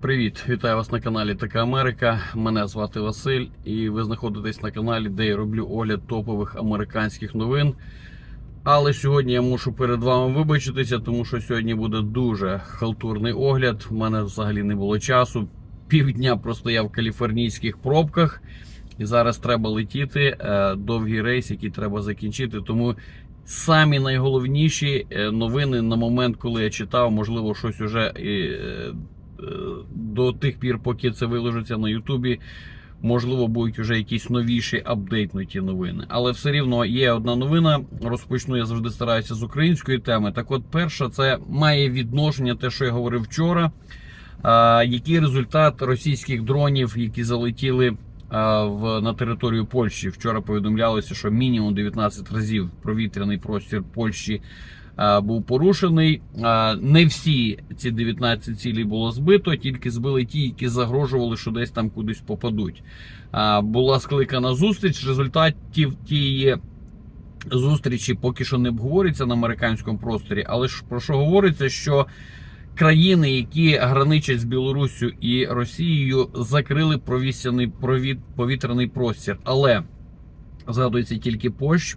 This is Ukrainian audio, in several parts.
Привіт, вітаю вас на каналі Така Америка. Мене звати Василь, і ви знаходитесь на каналі, де я роблю огляд топових американських новин. Але сьогодні я мушу перед вами вибачитися, тому що сьогодні буде дуже халтурний огляд. У мене взагалі не було часу. Півдня простояв в каліфорнійських пробках, і зараз треба летіти. е, Довгий рейс, який треба закінчити. Тому самі найголовніші е, новини на момент, коли я читав, можливо, щось уже е, до тих пір, поки це виложиться на Ютубі. Можливо, будуть вже якісь новіші апдейтнуті новини. Але все рівно є одна новина. Розпочну я завжди стараюся з української теми. Так, от, перша, це має відношення те, що я говорив вчора. А, який результат російських дронів, які залетіли а, в, на територію Польщі? Вчора повідомлялося, що мінімум 19 разів провітряний простір Польщі був порушений. Не всі ці 19 цілей було збито, тільки збили ті, які загрожували, що десь там кудись попадуть. Була скликана зустріч. Результатів тієї зустрічі поки що не обговорюється на американському просторі, але ж про що говориться, що країни, які граничать з Білоруссю і Росією, закрили провісяний повітряний простір. Але згадується тільки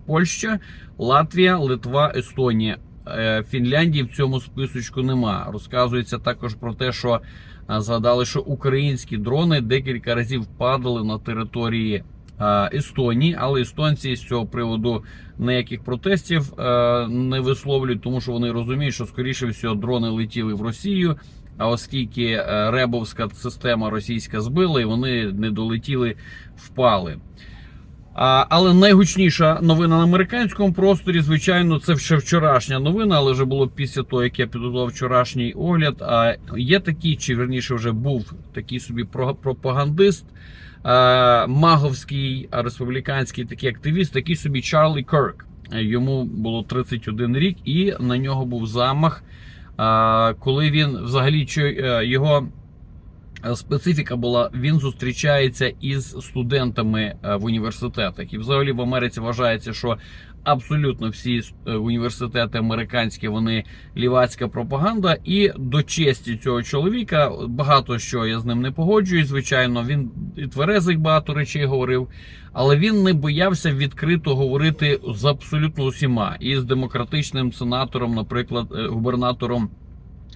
Польща, Латвія, Литва, Естонія. Е, Фінляндії в цьому списочку нема. Розказується також про те, що е, згадали, що українські дрони декілька разів падали на території е, Естонії, але естонці з цього приводу ніяких протестів не висловлюють, тому що вони розуміють, що скоріше всього дрони летіли в Росію. А оскільки ребовська система російська збила, і вони не долетіли, впали. Але найгучніша новина на американському просторі, звичайно, це ще вчорашня новина, але вже було після того, як я підготував вчорашній огляд. А є такий, чи верніше вже був такий собі про- пропагандист, маговський республіканський такий активіст, такий собі Чарлі Кирк. Йому було 31 рік, і на нього був замах. Коли він взагалі е, його специфіка була, він зустрічається із студентами е, в університетах. І взагалі в Америці вважається, що абсолютно всі е, університети американські вони лівацька пропаганда. І до честі цього чоловіка багато що я з ним не погоджуюсь. Звичайно, він і тверезих багато речей говорив, але він не боявся відкрито говорити з абсолютно усіма. І з демократичним сенатором, наприклад, е, губернатором.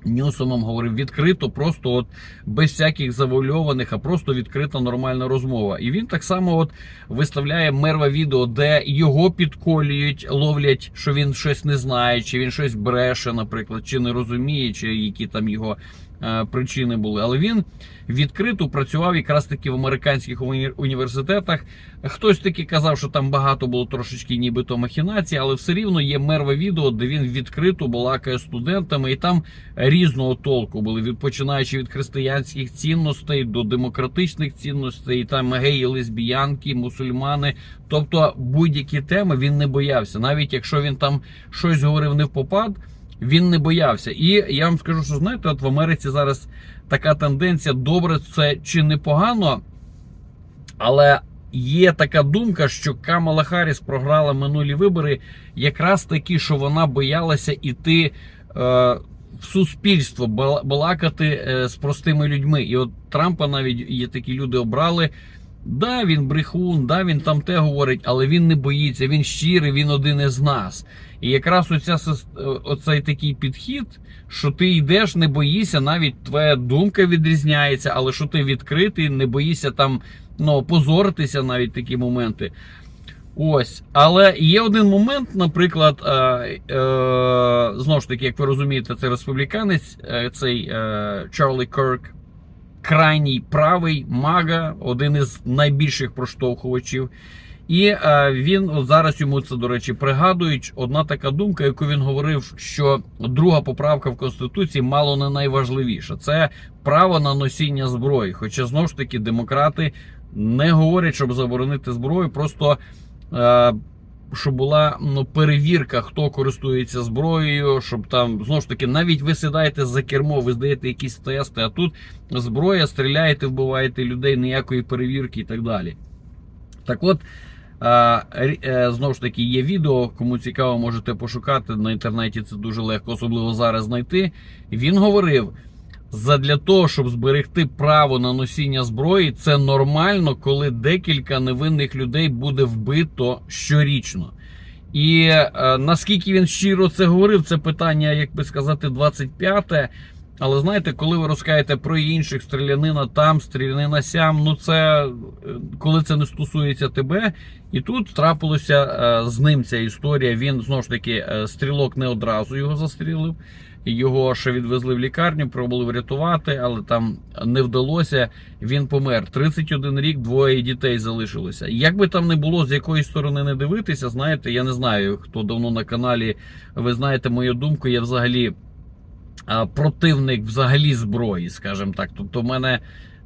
Ньюсомом говорив відкрито, просто от без всяких завуальованих, а просто відкрита нормальна розмова. І він так само от виставляє мерва відео, де його підколюють, ловлять, що він щось не знає, чи він щось бреше, наприклад, чи не розуміє, чи які там його причини були. Але він відкрито працював якраз таки в американських університетах. Хтось таки казав, що там багато було трошечки нібито махінацій, але все рівно є мерве відео, де він відкрито балакає студентами, і там різного толку були, від починаючи від християнських цінностей до демократичних цінностей, і там геї, лесбіянки, мусульмани. Тобто будь-які теми він не боявся. Навіть якщо він там щось говорив не в попад, він не боявся. І я вам скажу, що знаєте, от в Америці зараз така тенденція, добре це чи непогано, але є така думка, що Камала Харріс програла минулі вибори якраз таки, що вона боялася іти е, в суспільство, бала- балакати е, з простими людьми. І от Трампа навіть є такі люди обрали. Да, він брехун, да, він там те говорить, але він не боїться, він щирий, він один із нас. І якраз оця, е, оцей такий підхід, що ти йдеш, не боїшся, навіть твоя думка відрізняється, але що ти відкритий, не боїшся там ну, позоритися навіть такі моменти. Ось, але є один момент, наприклад, е, е, знову ж таки, як ви розумієте, це республіканець, е, цей е, Чарлі Кирк, крайній правий мага, один із найбільших проштовхувачів. І е, він от зараз йому це, до речі, пригадують. Одна така думка, яку він говорив, що друга поправка в Конституції мало не найважливіша. Це право на носіння зброї. Хоча знову ж таки демократи не говорять, щоб заборонити зброю, просто е, щоб була ну, перевірка, хто користується зброєю, щоб там знову ж таки, навіть ви сідаєте за кермо, ви здаєте якісь тести, а тут зброя, стріляєте, вбиваєте людей, ніякої перевірки і так далі. Так от. е, Знову ж таки, є відео, кому цікаво, можете пошукати на інтернеті. Це дуже легко, особливо зараз знайти. Він говорив: задля того, щоб зберегти право на носіння зброї, це нормально, коли декілька невинних людей буде вбито щорічно. І е, наскільки він щиро це говорив, це питання, як би сказати, 25-те. Але знаєте, коли ви розкажете про інших стрілянина там, стрілянина сям, ну це е, коли це не стосується тебе. І тут трапилося е, з ним ця історія. Він знову ж таки е, стрілок не одразу його застрілив. Його ще відвезли в лікарню, пробували врятувати, але там не вдалося. Він помер. 31 рік, двоє дітей залишилося. Як би там не було, з якої сторони не дивитися, знаєте, я не знаю, хто давно на каналі. Ви знаєте мою думку, я взагалі противник взагалі зброї, скажімо так. Тобто, в мене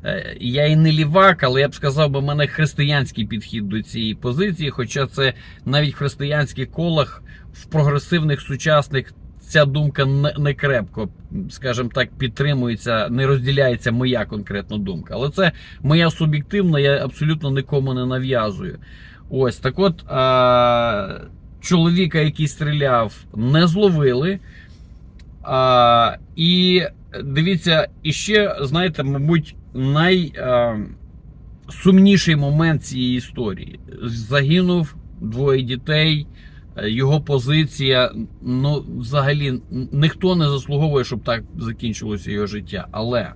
е, я і не лівак, але я б сказав, в мене християнський підхід до цієї позиції. Хоча це навіть в християнських колах в прогресивних сучасних. Ця думка не, крепко, скажімо так, підтримується, не розділяється моя конкретна думка. Але це моя суб'єктивна, я абсолютно нікому не нав'язую. Ось так от а, чоловіка, який стріляв, не зловили. А, і дивіться, іще, знаєте, мабуть, найсумніший момент цієї історії. Загинув двоє дітей. Е, Його позиція, ну, взагалі, ніхто не заслуговує, щоб так закінчилося його життя. Але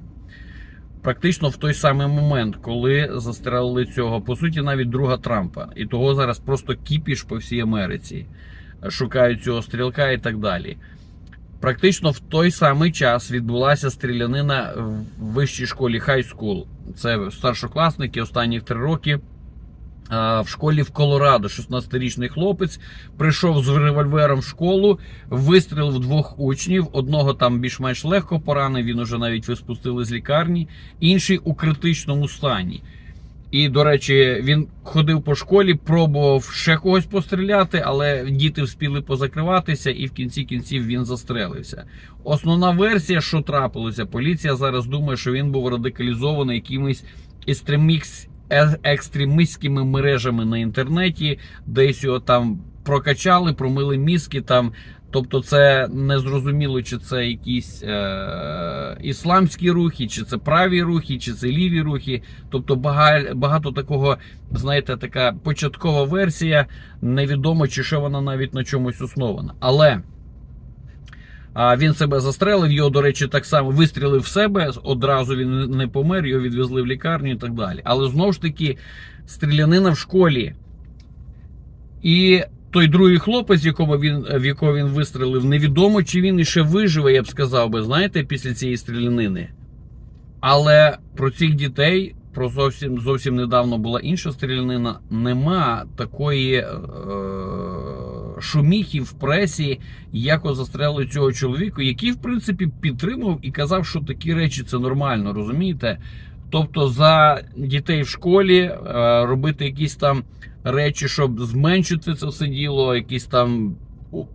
практично в той самий момент, коли застрелили цього, по суті, навіть друга Трампа, і того зараз просто кіпіш по всій Америці, шукають цього стрілка і так далі. Практично в той самий час відбулася стрілянина в вищій школі School. Це старшокласники останніх три роки. В школі в Колорадо 16-річний хлопець прийшов з револьвером в школу, вистрілив двох учнів. Одного там більш-менш легко поранив, він уже навіть виспустили з лікарні, інший у критичному стані. І, до речі, він ходив по школі, пробував ще когось постріляти, але діти вспіли позакриватися, і в кінці кінців він застрелився. Основна версія, що трапилося, поліція зараз думає, що він був радикалізований якимись екстремікс, е- екстремістськими мережами на інтернеті, десь його там прокачали, промили мізки там. Тобто, це не зрозуміло, чи це якісь е- ісламські рухи, чи це праві рухи, чи це ліві рухи. Тобто багато такого, знаєте, така початкова версія. Невідомо, чи що вона навіть на чомусь основана. Але а, він себе застрелив, його, до речі, так само вистрілив в себе. Одразу він не помер, його відвезли в лікарню і так далі. Але знову ж таки, стрілянина в школі. І той другий хлопець, якому він, в якого він вистрелив, невідомо, чи він іще виживе, я б сказав би, знаєте, після цієї стрілянини. Але про цих дітей, про зовсім зовсім недавно була інша стрілянина, нема такої е, шуміхи в пресі, як застрелили цього чоловіка, який, в принципі, підтримав і казав, що такі речі це нормально, розумієте? Тобто за дітей в школі е, робити якісь там речі, щоб зменшити це все діло, якісь там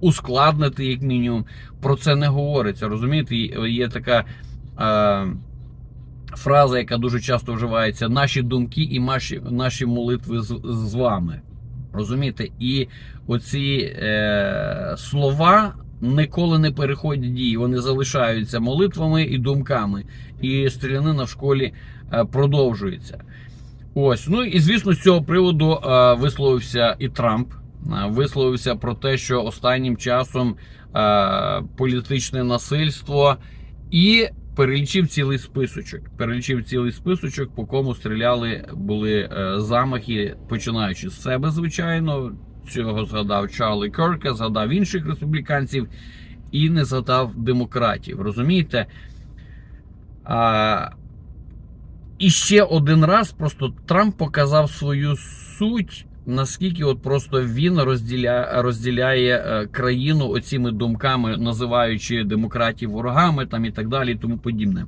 ускладнити, як мінімум, про це не говориться. Розумієте, Є- є така. Е, фраза, яка дуже часто вживається: наші думки і наші, наші молитви з, з вами. Розумієте? І оці е, слова ніколи не переходять дії, вони залишаються молитвами і думками. І стрілянина в школі е, продовжується. Ось, ну і звісно, з цього приводу е, висловився і Трамп. Е, Висловився про те, що останнім часом е, політичне насильство і перелічив цілий списочок. Перелічив цілий списочок, по кому стріляли були е, замахи, починаючи з себе, звичайно. Цього згадав Чарлі Керка, згадав інших республіканців і не згадав демократів. Розумієте? А, і ще один раз просто Трамп показав свою суть, наскільки от просто він розділяє, розділяє е, країну оціми думками, називаючи демократів ворогами там і так далі, і тому подібне.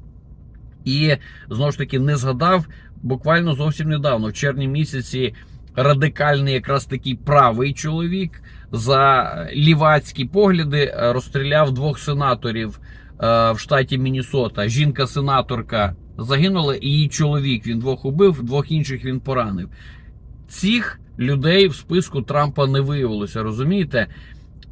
І знову ж таки не згадав буквально зовсім недавно, в червні місяці, радикальний, якраз такий правий чоловік за лівацькі погляди е, розстріляв двох сенаторів е, в штаті Міннесота. Жінка-сенаторка загинула, і її чоловік він двох убив, двох інших він поранив. Цих людей в списку Трампа не виявилося, розумієте?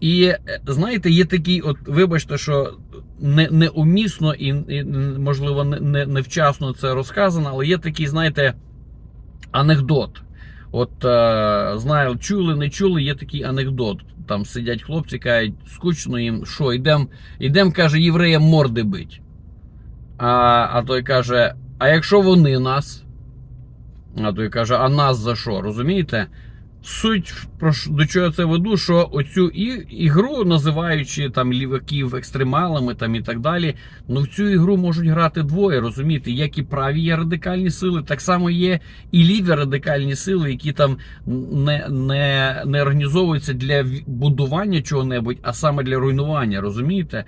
І е, знаєте, є такий, от вибачте, що не, неумісно і, і можливо не, не, невчасно це розказано, але є такий, знаєте, анекдот. От е, знаю, чули, не чули, є такий анекдот. Там сидять хлопці, кажуть, скучно їм, що, йдем, йдем, каже, євреям морди бить. А, а той каже: А якщо вони нас? А той каже, а нас за що? Розумієте? Суть до чого я це веду, що оцю і, ігру, називаючи там ліваків екстремалами там і так далі, ну в цю ігру можуть грати двоє, розумієте, як і праві є радикальні сили, так само є і ліві радикальні сили, які там не, не, не організовуються для будування чого-небудь, а саме для руйнування, розумієте?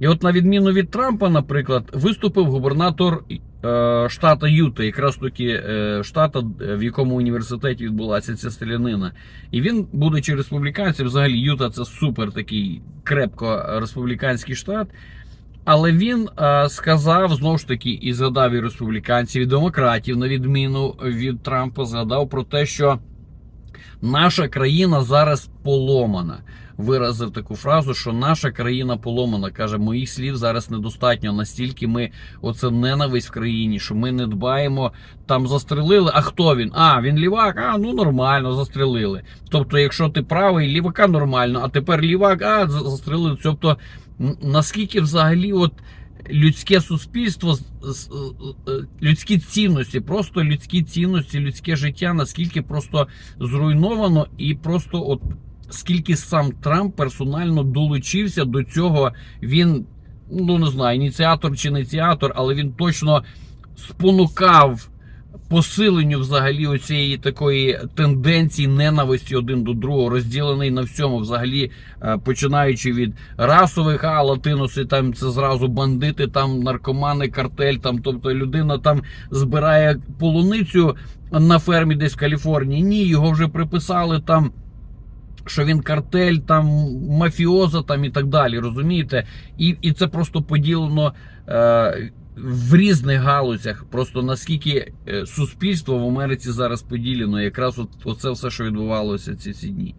І от на відміну від Трампа, наприклад, виступив губернатор е, штата Юта, якраз таки е, штата, в якому університеті відбулася ця стрілянина. І він, будучи республіканцем, взагалі Юта це супер такий крепко республіканський штат. Але він е, сказав знову ж таки і згадав і республіканців, і демократів, на відміну від Трампа, згадав про те, що наша країна зараз поломана. Виразив таку фразу, що наша країна поломана. Каже, моїх слів зараз недостатньо. Настільки ми оце ненависть в країні, що ми не дбаємо. Там застрелили. А хто він? А, він лівак, а ну нормально, застрелили. Тобто, якщо ти правий, лівака нормально, а тепер лівак, а застрелили. Тобто, наскільки взагалі от. Людське суспільство, е, людські цінності, просто людські цінності, людське життя, наскільки просто зруйновано, і просто от скільки сам Трамп персонально долучився до цього, він ну не знаю, ініціатор чи ініціатор, але він точно спонукав посиленню взагалі оцієї такої тенденції ненависті один до другого, розділений на всьому, взагалі е, починаючи від расових, а латиноси там це зразу бандити, там наркомани, картель, там, тобто людина там збирає полуницю на фермі десь в Каліфорнії. Ні, його вже приписали там. Що він картель, там мафіоза, там і так далі, розумієте? І, і це просто поділено е, в різних галузях. Просто наскільки е, суспільство в Америці зараз поділено, якраз от, оце все, що відбувалося ці, ці дні.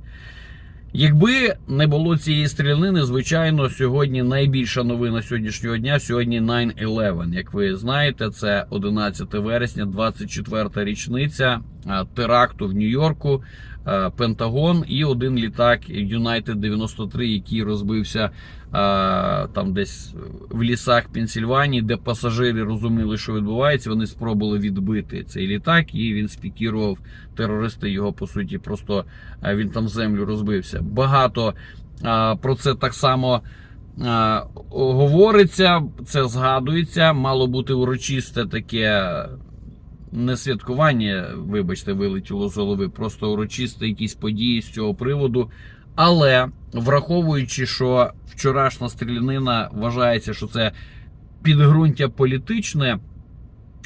Якби не було цієї стрілянини, звичайно, сьогодні найбільша новина сьогоднішнього дня. Сьогодні 9-11. Як ви знаєте, це 11 вересня, 24 річниця е, теракту в Нью-Йорку, е, Пентагон і один літак United 93, який розбився е, там десь в лісах Пенсільванії, де пасажири розуміли, що відбувається. Вони спробували відбити цей літак, і він спікірував терористи. Його по суті просто е, він там землю розбився. Багато е, про це так само. е, Говориться, це згадується, мало бути урочисте таке не святкування, вибачте, вилетіло з голови, просто урочисті якісь події з цього приводу. Але враховуючи, що вчорашня стрілянина вважається, що це підґрунтя політичне,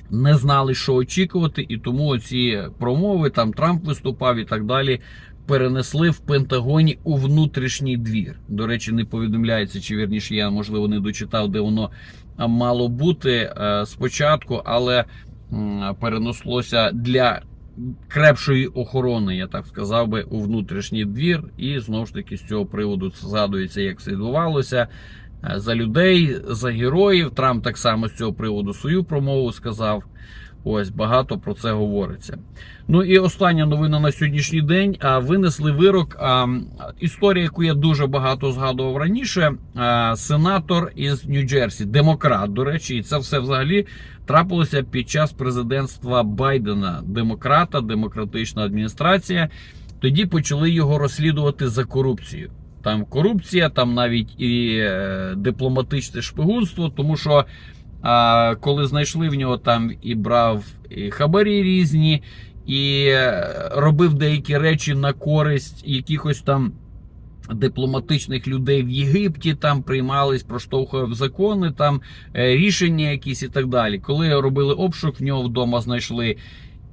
не знали, що очікувати, і тому ці промови, там Трамп виступав і так далі. Перенесли в Пентагоні у внутрішній двір. До речі, не повідомляється, чи вірніше я можливо не дочитав, де воно мало бути е, спочатку, але перенеслося для крепшої охорони, я так сказав би, у внутрішній двір. І знову ж таки з цього приводу згадується, як це відбувалося. Е, За людей, за героїв. Трамп так само з цього приводу свою промову сказав. Ось багато про це говориться. Ну і остання новина на сьогоднішній день. Винесли вирок. Історія, яку я дуже багато згадував раніше. Сенатор із Нью-Джерсі, демократ, до речі, і це все взагалі трапилося під час президентства Байдена, демократа, демократична адміністрація. Тоді почали його розслідувати за корупцію. Там корупція, там навіть і е, дипломатичне шпигунство, тому що а, коли знайшли в нього там і брав і хабарі різні, і е, робив деякі речі на користь якихось там дипломатичних людей в Єгипті, там приймались, проштовхував закони, там е, рішення якісь і так далі. Коли робили обшук, в нього вдома знайшли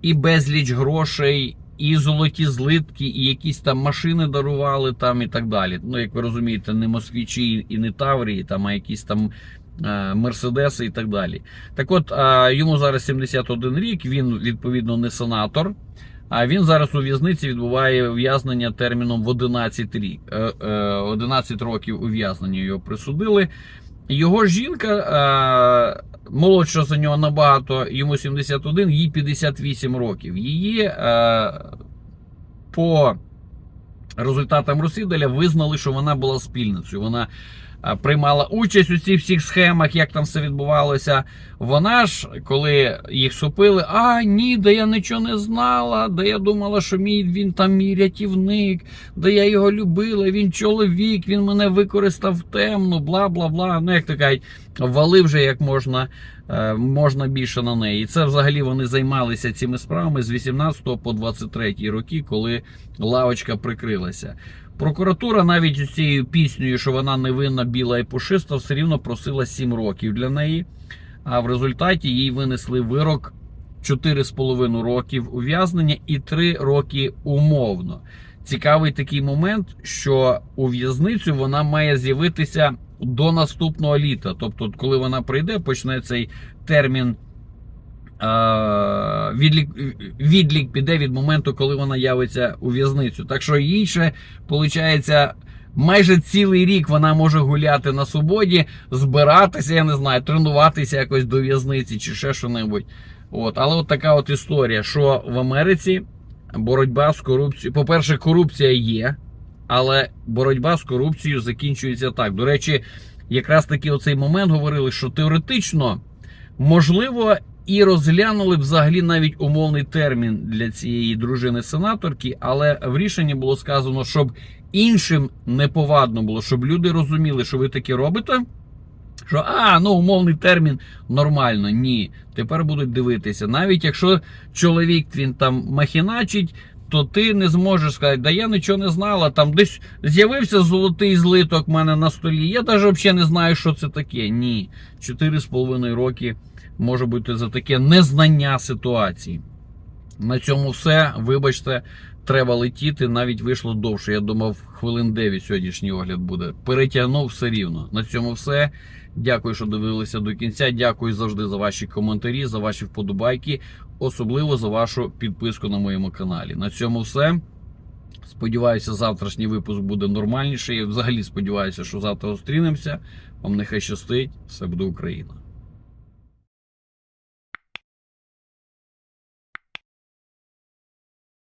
і безліч грошей. І золоті злитки, і якісь там машини дарували там і так далі. Ну, як ви розумієте, не москвічі і не Таврії, там, а якісь там мерседеси і так далі. Так от, е, йому зараз 71 рік, він відповідно не сенатор. А він зараз у в'язниці відбуває ув'язнення терміном в 11 рік. Е, е, 11 років ув'язнення його присудили. Його жінка е, молодша за нього набагато, йому 71, їй 58 років. Її е, по результатам розслідування визнали, що вона була спільницею. Вона е, приймала участь у цих всіх схемах, як там все відбувалося. Вона ж, коли їх супили, а ні, да я нічого не знала, да я думала, що мій він там мій рятівник, да я його любила, він чоловік, він мене використав темно, бла бла бла. Ну, як то кажуть, вали вже як можна, е, можна більше на неї. І це взагалі вони займалися цими справами з 18 по 23 роки, коли лавочка прикрилася. Прокуратура навіть з цією піснею, що вона невинна, біла і пушиста, все рівно просила 7 років для неї. А в результаті їй винесли вирок 4,5 років ув'язнення і 3 роки умовно. Цікавий такий момент, що у в'язницю вона має з'явитися до наступного літа. Тобто, коли вона прийде, почне цей термін. Відлік, відлік піде від моменту, коли вона явиться у в'язницю. Так що їй ще, виходить, майже цілий рік вона може гуляти на свободі, збиратися, я не знаю, тренуватися якось до в'язниці чи ще що-небудь. От. Але от така от історія, що в Америці боротьба з корупцією. По-перше, корупція є, але боротьба з корупцією закінчується так. До речі, якраз таки оцей момент говорили, що теоретично можливо. І розглянули б взагалі навіть умовний термін для цієї дружини-сенаторки, але в рішенні було сказано, щоб іншим неповадно було, щоб люди розуміли, що ви таке робите. Що а, ну умовний термін нормально. Ні. Тепер будуть дивитися. Навіть якщо чоловік він там махіначить, то ти не зможеш сказати, да я нічого не знала. Там десь з'явився золотий злиток в мене на столі. Я навіть взагалі не знаю, що це таке. Ні. 4,5 роки може бути за таке незнання ситуації. На цьому все. Вибачте, треба летіти. Навіть вийшло довше. Я думав, хвилин 9 сьогоднішній огляд буде. Перетягнув все рівно. На цьому все. Дякую, що дивилися до кінця. Дякую завжди за ваші коментарі, за ваші вподобайки, особливо за вашу підписку на моєму каналі. На цьому все. Сподіваюся, завтрашній випуск буде нормальніший. Я взагалі сподіваюся, що завтра зустрінемося. Вам нехай щастить. Все буде Україна.